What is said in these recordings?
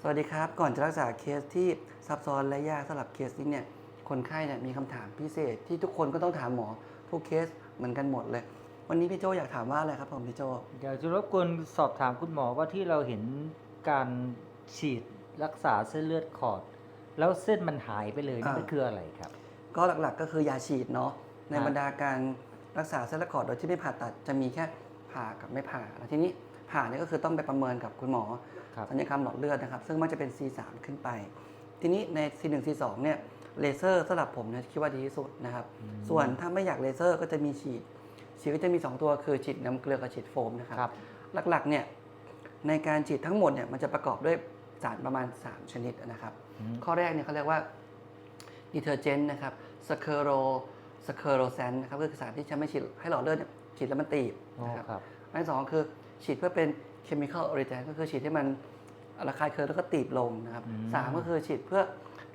สวัสดีครับ ก่อนจะรักษาเคสที่ซับซ้อนและยากสำหรับเคสนี้เนี่ยคนไข้เนี่ยมีคำถามพิเศษที่ทุกคนก็ต้องถามหมอทุกเคสเหมือนกันหมดเลย วันนี้พี่โจอยากถามว่าอะไรครับผมพี่โจอยากจะรบกวนสอบถามคุณหมอว่าที่เราเห็นการฉีดรักษาเส้นเลือดขอด แล้วเส้นมันหายไปเลยนี่อ่ามัมันคืออะไรครับ ก็หลักๆก็คือยาฉีดเนาะในครับบรรดาการรักษาเส้นเลือดขอดโดยที่ไม่ผ่าตัดจะมีแค่ผ่ากับไม่ผ่าแล้วทีนี้ ผ่าเนี่ยก็คือต้องไปประเมินกับคุณหมอครับสัญญกรรมหลอดเลือดนะครับ ซึ่งมักจะเป็น C3 ขึ้นไป ทีนี้ใน C1 C2 เนี่ยเลเซอร์สำหรับผมเนี่ยคิดว่าดีที่สุดนะครับ ส่วนถ้าไม่อยากเลเซอร์ก็จะมีฉีดฉีดก็จะมี 2 ตัวคือฉีดน้ำเกลือกับฉีดโฟมนะครับครับหลักๆเนี่ยในการฉีดทั้งหมดเนี่ยมันจะประกอบด้วยสารประมาณ 3 ชนิดนะครับอืมข้อแรกเนี่ยเขาเรียกว่าดีเทอร์เจนต์นะครับสเคโรสเคโรแซนนะครับก็คือสารที่ใช้ไม่ฉีดให้หลอดเลือดเนี่ยฉีดแล้วมันตีบอ๋อนะครับครับอันที่สองคือ ฉีดเพื่อเป็นเคมีคอลออริแ n ก็คือฉีดให้มันระคายเคืองแล้วก็ตีบลงนะครับอืมสามก็คือฉีดเพื่อ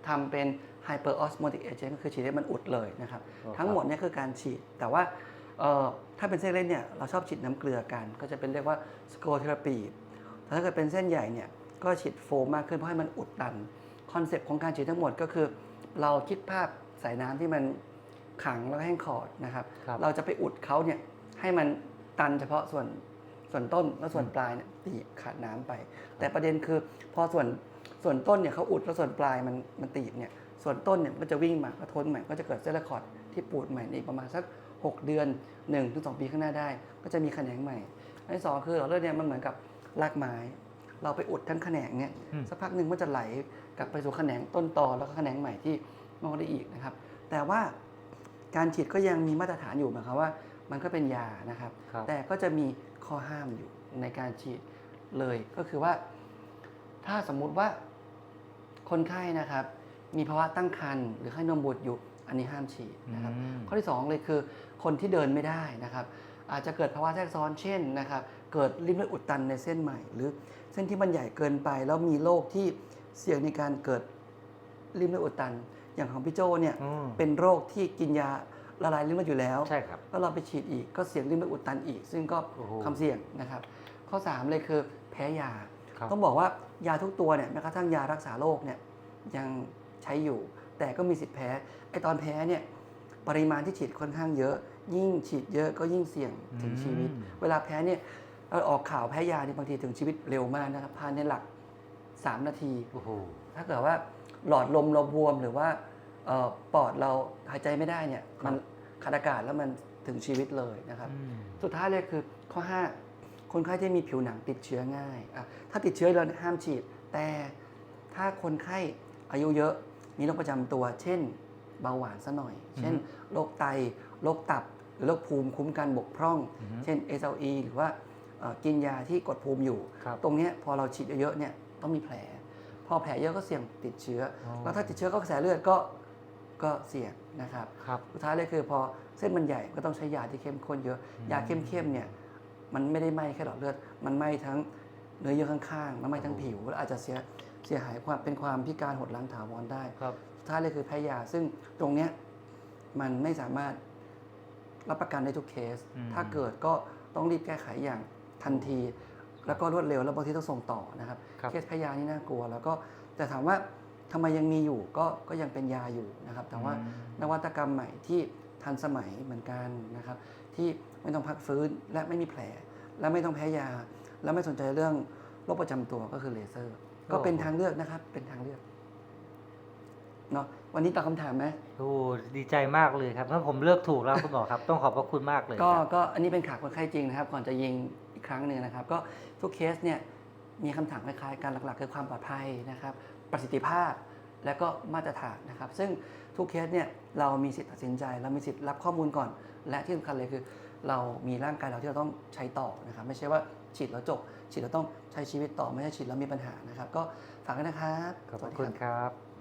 ทำเป็นไฮเปอร์ออสโมติกเอเจนต์ก็คือฉีดให้มันอุดเลยนะครับอ๋อครับทั้งหมดเนี่ยคือการฉีด แต่ว่าเอ่อถ้าเป็นเส้นเล็กเนี่ยเราชอบฉีดน้ำเกลือกัน ก็จะเป็นเรียกว่าสโกเทอราปีแต่ถ้าเกิดเป็นเส้นใหญ่เนี่ยก็ฉีดโฟมมากขึ้น เพราะให้มันอุดตันคอนเซปต์ของการฉีดทั้งหมดก็คือ เราคิดภาพสายน้ำที่มันขังแล้วก็แห้งขอดนะครับครับเราจะไปอุดเขาเนี่ยให้มันตันเฉพาะส่วน ส่วนต้นแล้วส่วนปลายเนี่ยตีบขาดน้ำไป แต่ประเด็นคือพอส่วนส่วนต้นเนี่ยเขาอุดแล้วส่วนปลายมันมันตีบเนี่ยส่วนต้นเนี่ยมันก็จะวิ่งมากระทนใหม่ก็จะเกิดเส้นเลือดขอดที่ปูดใหม่ในอีกประมาณสัก 6 เดือน1ถึง2ปีข้างหน้าได้ ก็จะมีแขนงใหม่อันที่สองคือหลอดเลือดเนี่ยมันเหมือนกับรากไม้เราไปอุดทั้งแขนงเนี่ยอืมสักพักหนึ่งมันจะไหลกลับไปสู่แขนงต้นตอแล้วก็แขนงใหม่ที่งอกได้อีกนะครับ แต่ว่าการฉีดก็ยังมีมาตรฐานอยู่หมายความว่า มันก็เป็นยานะครับ ครับแต่ก็จะมีข้อห้ามอยู่ในการฉีดเลยก็คือว่า ถ้าสมมุติว่าคนไข้นะครับ มีภาวะตั้งครรภ์หรือให้นมบุตรอยู่ อันนี้ห้ามฉีดนะครับ อืม ข้อที่ 2 เลยคือคนที่เดินไม่ได้นะครับ อาจจะเกิดภาวะแทรกซ้อนเช่นนะครับ เกิดริมเลือดอุดตันในเส้นใหม่ หรือเส้นที่มันใหญ่เกินไป แล้วมีโรคที่เสี่ยงในการเกิดริมเลือดอุดตัน อย่างของพี่โจเนี่ย อืม เป็นโรคที่กินยา ละลายริมเลือดอยู่แล้วใช่ครับแล้วเราไปฉีดอีกก็เสี่ยงริมเลือดอุดตันอีก ซึ่งก็โอ้โหความเสี่ยงนะครับ ข้อ 3 เลยคือแพ้ยา ครับ ต้องบอกว่ายาทุกตัวเนี่ยแม้กระทั่งยารักษาโรคเนี่ยยังใช้อยู่ แต่ก็มีสิทธิ์แพ้ไอตอนแพ้เนี่ยปริมาณที่ฉีดค่อนข้างเยอะ ยิ่งฉีดเยอะก็ยิ่งเสี่ยงถึงชีวิต อืม เวลาแพ้เนี่ยเราออกข่าวแพ้ยาเนี่ยบางทีถึงชีวิตเร็วมากนะครับภายในหลัก 3 นาที โอ้โห ถ้าเกิดว่าหลอดลมเราบวมหรือว่า เอ่อปอดเราหายใจไม่ได้เนี่ยครับมันขาดอากาศแล้วมันถึงชีวิตเลยนะครับ อืมสุดท้ายเลยคือข้อ 5 คนไข้ที่มีผิวหนังติดเชื้อง่ายอะถ้าติดเชื้อเราห้ามฉีด แต่ถ้าคนไข้อายุเยอะมีโรคประจำตัว เช่น เบาหวานซะหน่อย เช่นโรคไตโรคตับหรือโรคภูมิคุ้มกันบกพร่อง อือฮึ เช่น SLE หรือว่าเอ่อกินยาที่กดภูมิอยู่ ครับตรงเนี้ยพอเราฉีดเยอะๆเนี่ยต้องมีแผล พอแผลเยอะก็เสี่ยงติดเชื้อออแล้วถ้าติดเชื้อก็กระแสเลือดก็ ก็เสี่ยงนะครับครับ สุดท้ายเลยคือพอเส้นมันใหญ่ก็ต้องใช้ยาที่เข้มข้นเยอะอืมยาเข้มๆเนี่ยมันไม่ได้ไหม้แค่หลอดเลือด มันไหม้ทั้งเนื้อเยื่อข้างๆ มันไหม้ทั้งผิวแล้วอาจจะเสียเสียหายความเป็นความพิการหดร้างถาวรได้ ครับสุดท้ายเลยคือแพ้ยา ซึ่งตรงเนี้ยมันไม่สามารถรับประกันได้ทุกเคส อืม ถ้าเกิดก็ต้องรีบแก้ไขอย่างทันที แล้วก็รวดเร็วแล้วบางทีต้องส่งต่อนะครับ ครับ เคสแพ้ยานี่น่ากลัว แล้วก็แต่ถามว่า ทำไมยังมีอยู่ก็ก็ยังเป็นยาอยู่นะครับ แต่ว่าอืมนวัตกรรมใหม่ที่ทันสมัยเหมือนกันนะครับ ที่ไม่ต้องพักฟื้นและไม่มีแผล และไม่ต้องแพ้ยา และไม่สนใจเรื่องโรคประจำตัวก็คือเลเซอร์ ก็เป็นทางเลือกนะครับ เป็นทางเลือกเนาะวันนี้ตอบคำถามไหมโอ้ดีใจมากเลยครับถ้าผมเลือกถูกแล้วคุณหมอครับ ต้องขอบพระคุณมากเลยก็ครับก็อันนี้เป็นขาคนไข้จริงนะครับ ก่อนจะยิงอีกครั้งหนึ่งนะครับ ก็ทุกเคสเนี่ยมีคำถามคล้ายๆกันหลักๆคือความปลอดภัยนะครับ ประสิทธิภาพ และก็มาตรฐานนะครับ ซึ่งทุกเคสเนี่ยเรามีสิทธิ์ตัดสินใจ เรามีสิทธิ์รับข้อมูลก่อน และที่สำคัญเลยคือ เรามีร่างกายเราที่เราต้องใช้ต่อนะครับไม่ใช่ว่าฉีดแล้วจบฉีดแล้วต้องใช้ชีวิตต่อไม่ใช่ฉีดแล้วมีปัญหานะครับ ก็ฝากกันนะครับขอบคุณครับ